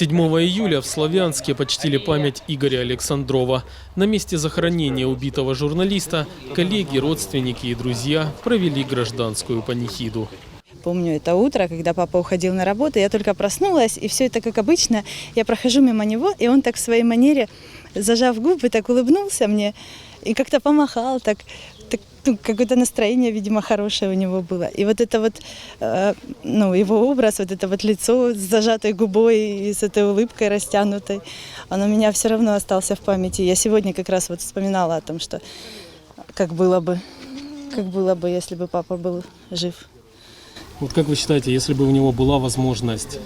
7 июля в Славянске почтили память Игоря Александрова. На месте захоронения убитого журналиста коллеги, родственники и друзья провели гражданскую панихиду. Помню это утро, когда папа уходил на работу, я только проснулась, и все это как обычно. Я прохожу мимо него, и он так в своей манере, зажав губы, так улыбнулся мне и как-то помахал, так, так ну, какое-то настроение, видимо, хорошее у него было. И вот это вот, э, ну, его образ, вот это вот лицо с зажатой губой и с этой улыбкой растянутой, он у меня все равно остался в памяти. Я сегодня как раз вот вспоминала о том, что как было бы, как было бы, если бы папа был жив. Вот как вы считаете, если бы у него была возможность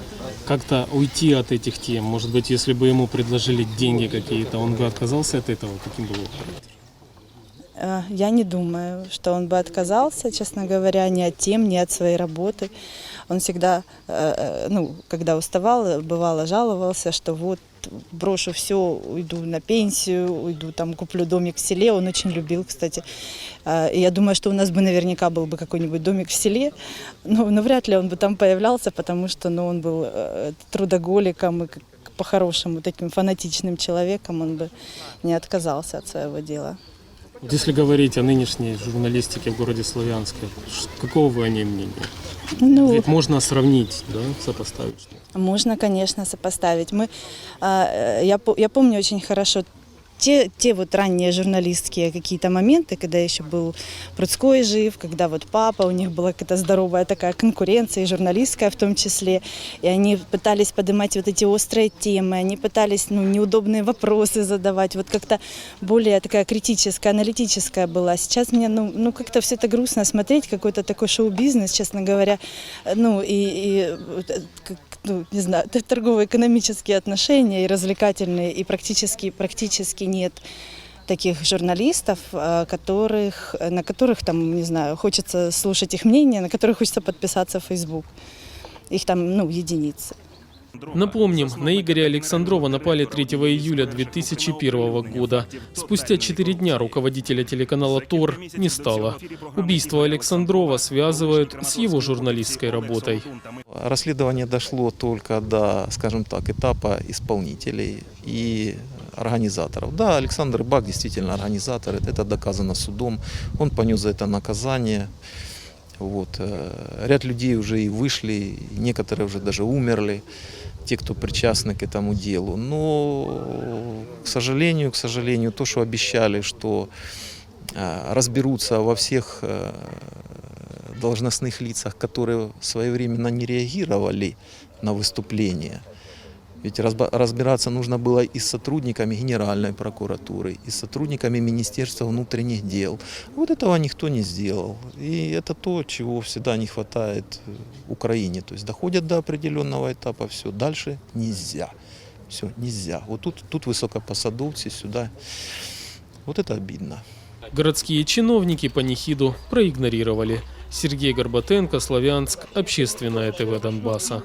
как-то уйти от этих тем, может быть, если бы ему предложили деньги какие-то, он бы отказался от этого? Каким был Я не думаю, что он бы отказался, честно говоря, ни от тем, ни от своей работы. Он всегда, э, э, ну, когда уставал, бывало жаловался, что вот брошу все, уйду на пенсию, уйду там куплю домик в селе. Он очень любил, кстати. Э, И я думаю, что у нас бы наверняка был бы какой-нибудь домик в селе, но, но вряд ли он бы там появлялся, потому что ну, он был э, трудоголиком и по-хорошему таким фанатичным человеком, он бы не отказался от своего дела. Если говорить о нынешней журналистике в городе Славянске, какого вы о ней мнения? Ну, Ведь можно сравнить, да, сопоставить. Можно, конечно, сопоставить. Мы, а, э, я, я помню очень хорошо те, те вот ранние журналистские какие-то моменты, когда еще был Пруцкой жив, когда вот папа, у них была какая-то здоровая такая конкуренция, и журналистская в том числе, и они пытались поднимать вот эти острые темы, они пытались ну, неудобные вопросы задавать, вот как-то более такая критическая, аналитическая была. Сейчас мне, ну, ну как-то все это грустно смотреть, какой-то такой шоу-бизнес, честно говоря, ну и, и э, ну, не знаю, торгово-экономические отношения и развлекательные, и практически, практически нет таких журналистов, э, которых, на которых там, не знаю, хочется слушать их мнение, на которых хочется подписаться в Facebook. Их там, ну, единицы. Напомним, на Игоря Александрова напали 3 июля 2001 года. Спустя 4 дня руководителя телеканала ТОР не стало. Убийство Александрова связывают с его журналистской работой. Расследование дошло только до, скажем так, этапа исполнителей и организаторов. Да, Александр Бак действительно организатор, это доказано судом, он понес за это наказание. Вот. э, Ряд людей уже и вышли, некоторые уже даже умерли, те, кто причастны к этому делу. Но, к сожалению, к сожалению, то, что обещали, что э, разберутся во всех э, должностных лицах, которые своевременно не реагировали на выступление. Ведь разбираться нужно было и с сотрудниками Генеральной прокуратуры, и с сотрудниками Министерства внутренних дел. Вот этого никто не сделал. И это то, чего всегда не хватает э, Украине. То есть доходят до определенного этапа, все, дальше нельзя. Все, нельзя. Вот тут, тут высокопосадовцы сюда. Вот это обидно. Городские чиновники панихиду проигнорировали. Сергей Горбатенко, Славянск, Общественное ТВ Донбасса.